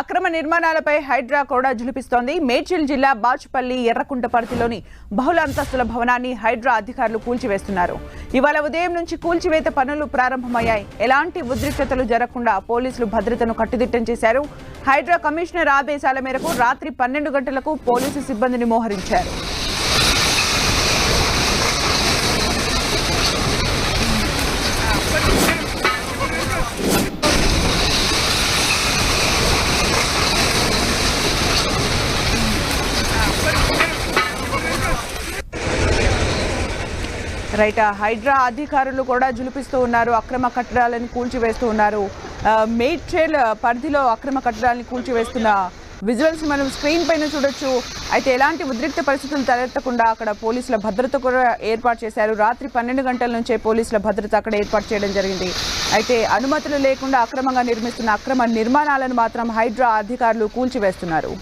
అక్రమ నిర్మాణాలపై హైడ్రా కూడా జులిపిస్తోంది మేడ్చల్ జిల్లా బాచుపల్లి ఎర్రకుంటపరిధిలోని బహుళ అంతస్తుల భవనాన్ని హైడ్రా అధికారులు కూల్చివేస్తున్నారు. ఇవాళ ఉదయం నుంచి కూల్చివేత పనులు ప్రారంభమయ్యాయి. ఎలాంటి ఉద్రిక్తతలు జరగకుండా పోలీసులు భద్రతను కట్టుదిట్టం చేశారు. హైడ్రా కమిషనర్ ఆదేశాల మేరకు రాత్రి పన్నెండు గంటలకు పోలీసు సిబ్బందిని మోహరించారు. రైట్ హైడ్రా అధికారులు కూడా జులిపిస్తూ ఉన్నారు అక్రమ కట్టడాలను కూల్చివేస్తూ ఉన్నారు. మేడ్చేల్ పరిధిలో అక్రమ కట్టడాలను కూల్చివేస్తున్న విజువల్స్ మనం స్క్రీన్ పైన చూడొచ్చు. అయితే ఎలాంటి ఉద్రిక్త పరిస్థితులు తలెత్తకుండా అక్కడ పోలీసుల భద్రత కూడా ఏర్పాటు చేశారు. రాత్రి పన్నెండు గంటల నుంచే పోలీసుల భద్రత అక్కడ ఏర్పాటు చేయడం జరిగింది. అయితే అనుమతులు లేకుండా అక్రమంగా నిర్మిస్తున్న అక్రమ నిర్మాణాలను మాత్రం హైడ్రా అధికారులు కూల్చివేస్తున్నారు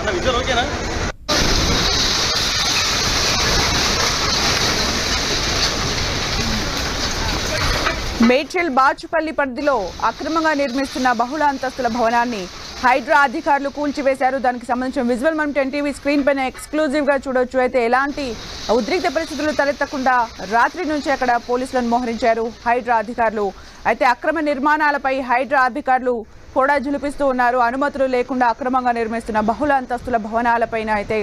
అన్న విజువల్ ఓకేనా మేడ్చల్ బాచుపల్లి పరిధిలో అక్రమంగా నిర్మిస్తున్న బహుళ అంతస్తుల భవనాన్ని హైడ్రా అధికారులు కూల్చివేశారు. దానికి సంబంధించిన విజువల్ మనం టెన్ టీవీ స్క్రీన్ పైన ఎక్స్క్లూజివ్గా చూడొచ్చు. అయితే ఎలాంటి ఉద్రిక్త పరిస్థితులు తలెత్తకుండా రాత్రి నుంచి అక్కడ పోలీసులను మోహరించారు హైడ్రా అధికారులు. అయితే అక్రమ నిర్మాణాలపై హైడ్రా అధికారులు కూడా జులిపిస్తూ ఉన్నారు. అనుమతులు లేకుండా అక్రమంగా నిర్మిస్తున్న బహుళ అంతస్తుల భవనాలపైన అయితే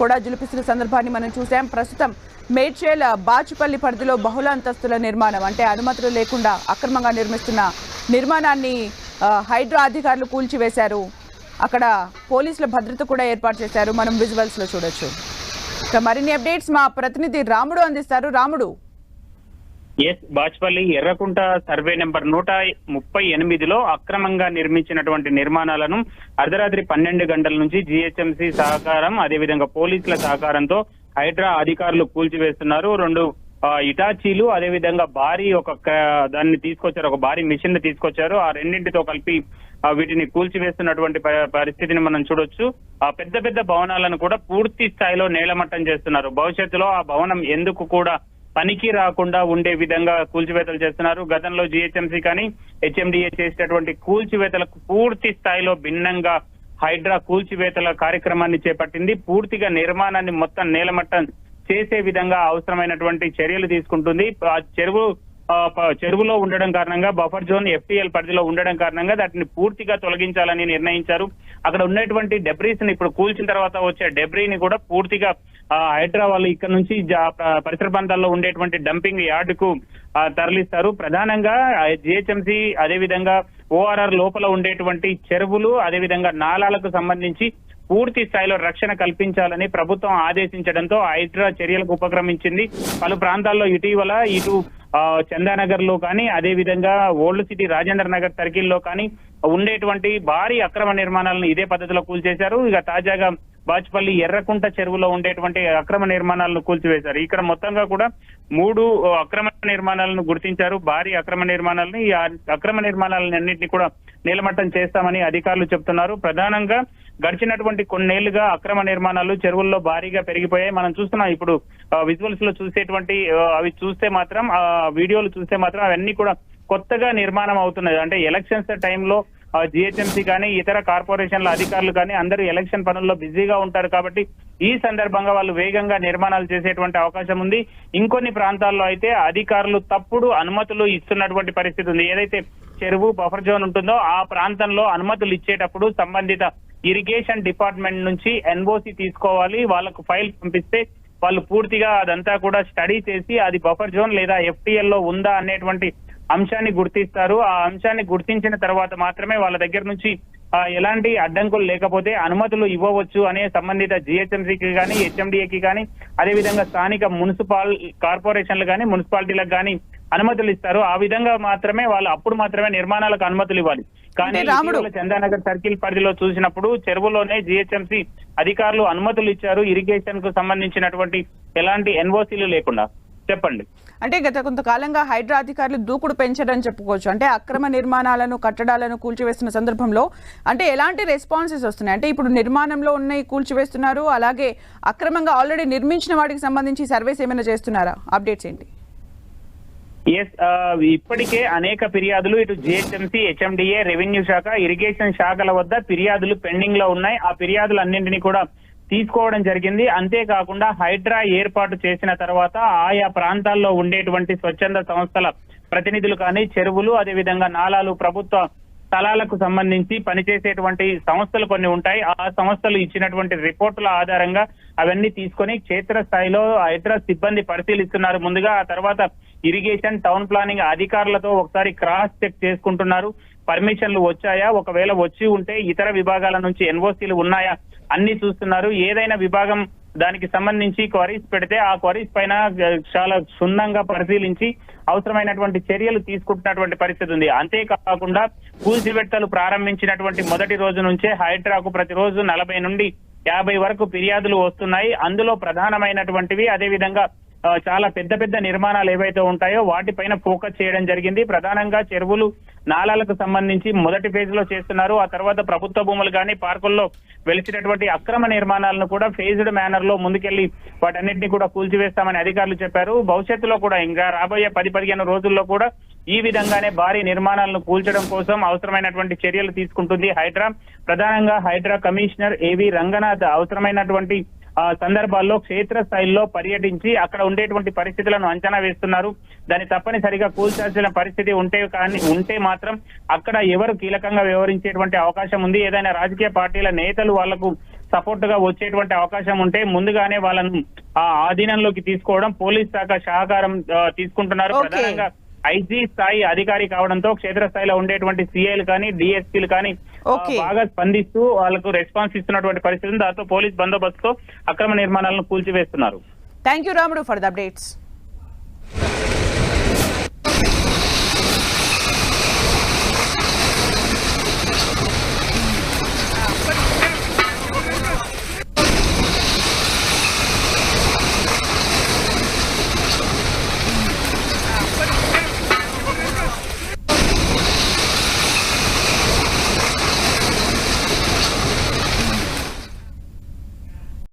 కూడా జులిపిస్తున్న సందర్భాన్ని మనం చూసాం ప్రస్తుతం మేడ్చేల్ బాచుపల్లి పరిధిలో బహుళ అంతస్తుల నిర్మాణం అంటే అనుమతులు లేకుండా అక్రమంగా నిర్మిస్తున్న నిర్మాణాన్ని హైడ్రా అధికారులు కూల్చివేశారు. అక్కడ పోలీసుల భద్రత కూడా ఏర్పాటు చేశారు. మనం విజువల్స్లో చూడొచ్చు. ఇక మరిన్ని అప్డేట్స్ మా ప్రతినిధి రాముడు అందిస్తారు. Ramudu. S Bachupally Errakunta survey number నూట ముప్పై ఎనిమిదిలో అక్రమంగా నిర్మించినటువంటి నిర్మాణాలను అర్ధరాత్రి పన్నెండు గంటల నుంచి జిహెచ్ఎంసి సహకారం అదేవిధంగా పోలీసుల సహకారంతో హైడ్రా అధికారులు కూల్చివేస్తున్నారు. రెండు ఇటాచీలు అదేవిధంగా భారీ ఒక దాన్ని తీసుకొచ్చారు ఒక భారీ మిషన్ని తీసుకొచ్చారు. ఆ రెండింటితో కలిపి వీటిని కూల్చివేస్తున్నటువంటి ప- పరిస్థితిని మనం చూడొచ్చు. ఆ పెద్ద పెద్ద భవనాలను కూడా పూర్తి స్థాయిలో నేలమట్టం చేస్తున్నారు. భవిష్యత్తులో ఆ భవనం ఎందుకు కూడా పనికి రాకుండా ఉండే విధంగా కూల్చివేతలు చేస్తున్నారు. గతంలో జిహెచ్ఎంసీ కానీ హెచ్ఎండిఏ చేసేటటువంటి కూల్చివేతలకు పూర్తి స్థాయిలో భిన్నంగా హైడ్రా కూల్చివేతల కార్యక్రమాన్ని చేపట్టింది. పూర్తిగా నిర్మాణాన్ని మొత్తం నేలమట్టం చేసే విధంగా అవసరమైనటువంటి చర్యలు తీసుకుంటుంది. ఆ చెరువు చెరువులో ఉండడం కారణంగా బఫర్ జోన్ ఎఫ్టీఎల్ పరిధిలో ఉండడం కారణంగా వాటిని పూర్తిగా తొలగించాలని నిర్ణయించారు. అక్కడ ఉన్నటువంటి డెబ్రీస్ని ఇప్పుడు కూల్చిన తర్వాత వచ్చే డెబ్రీని కూడా పూర్తిగా హైదరాబాద్ ఇక్కడ నుంచి పరిసర ప్రాంతాల్లో ఉండేటువంటి డంపింగ్ యార్డ్కు తరలిస్తారు. ప్రధానంగా జిహెచ్ఎంసీ అదేవిధంగా ఓఆర్ఆర్ లోపల ఉండేటువంటి చెరువులు అదేవిధంగా నాలాలకు సంబంధించి పూర్తి స్థాయిలో రక్షణ కల్పించాలని ప్రభుత్వం ఆదేశించడంతో హైడ్రా చర్యలకు ఉపక్రమించింది. పలు ప్రాంతాల్లో ఇటీవల ఇటు చందానగర్లో కానీ అదే విధంగా ఓల్డ్ సిటీ రాజేంద్ర నగర్ సర్కిల్లో కానీ ఉండేటువంటి భారీ అక్రమ నిర్మాణాలను ఇదే పద్ధతిలో కూల్చేశారు. ఇక తాజాగా బాచ్పల్లి ఎర్రకుంట చెరువులో ఉండేటువంటి అక్రమ నిర్మాణాలను కూల్చివేశారు. ఇక్కడ మొత్తంగా కూడా మూడు అక్రమ నిర్మాణాలను గుర్తించారు. భారీ అక్రమ నిర్మాణాలను ఈ అక్రమ నిర్మాణాలను అన్నింటినీ కూడా నీలమట్టం చేస్తామని అధికారులు చెప్తున్నారు. ప్రధానంగా గడిచినటువంటి కొన్నేళ్ళుగా అక్రమ నిర్మాణాలు చెరువుల్లో భారీగా పెరిగిపోయాయి. మనం చూస్తున్నాం ఇప్పుడు విజువల్స్లో చూసేటువంటి అవి చూస్తే మాత్రం ఆ వీడియోలు చూస్తే మాత్రం అవన్నీ కూడా కొత్తగా నిర్మాణం అవుతున్నది అంటే ఎలక్షన్స్ టైంలో జిహెచ్ఎంసీ కానీ ఇతర కార్పొరేషన్ల అధికారులు కానీ అందరూ ఎలక్షన్ పనుల్లో బిజీగా ఉంటారు కాబట్టి ఈ సందర్భంగా వాళ్ళు వేగంగా నిర్మాణాలు చేసేటువంటి అవకాశం ఉంది. ఇంకొన్ని ప్రాంతాల్లో అయితే అధికారులు తప్పుడు అనుమతులు ఇస్తున్నటువంటి పరిస్థితి ఉంది. ఏదైతే చెరువు బఫర్ జోన్ ఉంటుందో ఆ ప్రాంతంలో అనుమతులు ఇచ్చేటప్పుడు సంబంధిత ఇరిగేషన్ డిపార్ట్మెంట్ నుంచి ఎన్ఓసి తీసుకోవాలి. వాళ్ళకు ఫైల్ పంపిస్తే వాళ్ళు పూర్తిగా అదంతా కూడా స్టడీ చేసి అది బఫర్ జోన్ లేదా ఎఫ్టీఎల్లో ఉందా అనేటువంటి అంశాన్ని గుర్తిస్తారు. ఆ అంశాన్ని గుర్తించిన తర్వాత మాత్రమే వాళ్ళ దగ్గర నుంచి ఎలాంటి అడ్డంకులు లేకపోతే అనుమతులు ఇవ్వవచ్చు అనే సంబంధిత జిహెచ్ఎంసీకి కానీ హెచ్ఎండిఏకి కానీ అదేవిధంగా స్థానిక మున్సిపాల్ కార్పొరేషన్లు కానీ మున్సిపాలిటీలకు కానీ అనుమతులు ఇస్తారు. ఆ విధంగా మాత్రమే వాళ్ళు అప్పుడు మాత్రమే నిర్మాణాలకు అనుమతులు ఇవ్వాలి. కానీ చందానగర్ సర్కిల్ పరిధిలో చూసినప్పుడు చెరువులోనే జిహెచ్ఎంసీ అధికారులు అనుమతులు ఇచ్చారు. ఇరిగేషన్కు సంబంధించినటువంటి ఎలాంటి ఎన్ఓసీలు లేకుండా. చెప్పండి. అంటే గత కొంతకాలంగా హైడ్రా అధికారులు దూకుడు పెంచారని చెప్పుకోవచ్చు. అంటే అక్రమ నిర్మాణాలను కట్టడాలను కూల్చివేస్తున్న సందర్భంలో అంటే ఎలాంటి రెస్పాన్సెస్ వస్తున్నాయి? అంటే ఇప్పుడు నిర్మాణంలో ఉన్నాయి కూల్చివేస్తున్నారు అలాగే అక్రమంగా ఆల్రెడీ నిర్మించిన వాటికి సంబంధించి సర్వేస్ ఏమైనా చేస్తున్నారా? అప్డేట్స్ ఏంటి? ఎస్ ఇప్పటికే అనేక ఫిర్యాదులు ఇటు జిహెచ్ఎంసీ హెచ్ఎండిఏ రెవెన్యూ శాఖ ఇరిగేషన్ శాఖల వద్ద ఫిర్యాదులు పెండింగ్లో ఉన్నాయి. ఆ ఫిర్యాదులు అన్నింటినీ కూడా తీసుకోవడం జరిగింది. అంతేకాకుండా హైడ్రా ఏర్పాటు చేసిన తర్వాత ఆయా ప్రాంతాల్లో ఉండేటువంటి స్వచ్ఛంద సంస్థల ప్రతినిధులు కానీ చెరువులు అదేవిధంగా నాలాలు ప్రభుత్వ స్థలాలకు సంబంధించి పనిచేసేటువంటి సంస్థలు కొన్ని ఉంటాయి. ఆ సంస్థలు ఇచ్చినటువంటి రిపోర్టుల ఆధారంగా అవన్నీ తీసుకొని క్షేత్రస్థాయిలో హైడ్రా సిబ్బంది పరిశీలిస్తున్నారు. ముందుగా ఆ తర్వాత ఇరిగేషన్ టౌన్ ప్లానింగ్ అధికారులతో ఒకసారి క్రాస్ చెక్ చేసుకుంటున్నారు. పర్మిషన్లు వచ్చాయా? ఒకవేళ వచ్చి ఉంటే ఇతర విభాగాల నుంచి ఎన్ఓసీలు ఉన్నాయా? అన్ని చూస్తున్నారు. ఏదైనా విభాగం దానికి సంబంధించి క్వరీస్ పెడితే ఆ క్వరీస్ పైన చాలా క్షుణ్ణంగా పరిశీలించి అవసరమైనటువంటి చర్యలు తీసుకుంటున్నటువంటి పరిస్థితి ఉంది. అంతేకాకుండా కూల్చిబెట్టలు ప్రారంభించినటువంటి మొదటి రోజు నుంచే హైడ్రాకు ప్రతిరోజు నలభై నుండి యాభై వరకు ఫిర్యాదులు వస్తున్నాయి. అందులో ప్రధానమైనటువంటివి అదేవిధంగా చాలా పెద్ద పెద్ద నిర్మాణాలు ఏవైతే ఉంటాయో వాటిపైన ఫోకస్ చేయడం జరిగింది. ప్రధానంగా చెరువులు నాలాలకు సంబంధించి మొదటి ఫేజ్లో చేస్తున్నారు. ఆ తర్వాత ప్రభుత్వ భూములు కానీ పార్కుల్లో వెలిసినటువంటి అక్రమ నిర్మాణాలను కూడా ఫేజ్డ్ మేనర్లో ముందుకెళ్ళి వాటన్నిటిని కూడా కూల్చివేస్తామని అధికారులు చెప్పారు. భవిష్యత్తులో కూడా ఇంకా రాబోయే పది పదిహేను రోజుల్లో కూడా ఈ విధంగానే భారీ నిర్మాణాలను కూల్చడం కోసం అవసరమైనటువంటి చర్యలు తీసుకుంటుంది హైడ్రా. ప్రధానంగా హైడ్రా కమిషనర్ ఏవి రంగనాథ్ అవసరమైనటువంటి సందర్భాల్లో క్షేత్ర స్థాయిలో పర్యటించి అక్కడ ఉండేటువంటి పరిస్థితులను అంచనా వేస్తున్నారు. దాన్ని తప్పనిసరిగా కూల్చాల్సిన పరిస్థితి ఉంటే కానీ ఉంటే మాత్రం అక్కడ ఎవరు కీలకంగా వ్యవహరించేటువంటి అవకాశం ఉంది. ఏదైనా రాజకీయ పార్టీల నేతలు వాళ్ళకు సపోర్ట్గా వచ్చేటువంటి అవకాశం ఉంటే ముందుగానే వాళ్ళను ఆ ఆధీనంలోకి తీసుకోవడం పోలీస్ శాఖ సహకారం తీసుకుంటున్నారు. ప్రధానంగా ఐజీ స్థాయి అధికారి కావడంతో క్షేత్ర స్థాయిలో ఉండేటువంటి సిఐలు కానీ డిఎస్పీలు కానీ. బాగా స్పందిస్తూ వాళ్ళకు రెస్పాన్స్ ఇస్తున్నటువంటి పరిస్థితి. దాంతో పోలీస్ బందోబస్తుతో అక్రమ నిర్మాణాలను కూల్చివేస్తున్నారు thank you Ramudu for the updates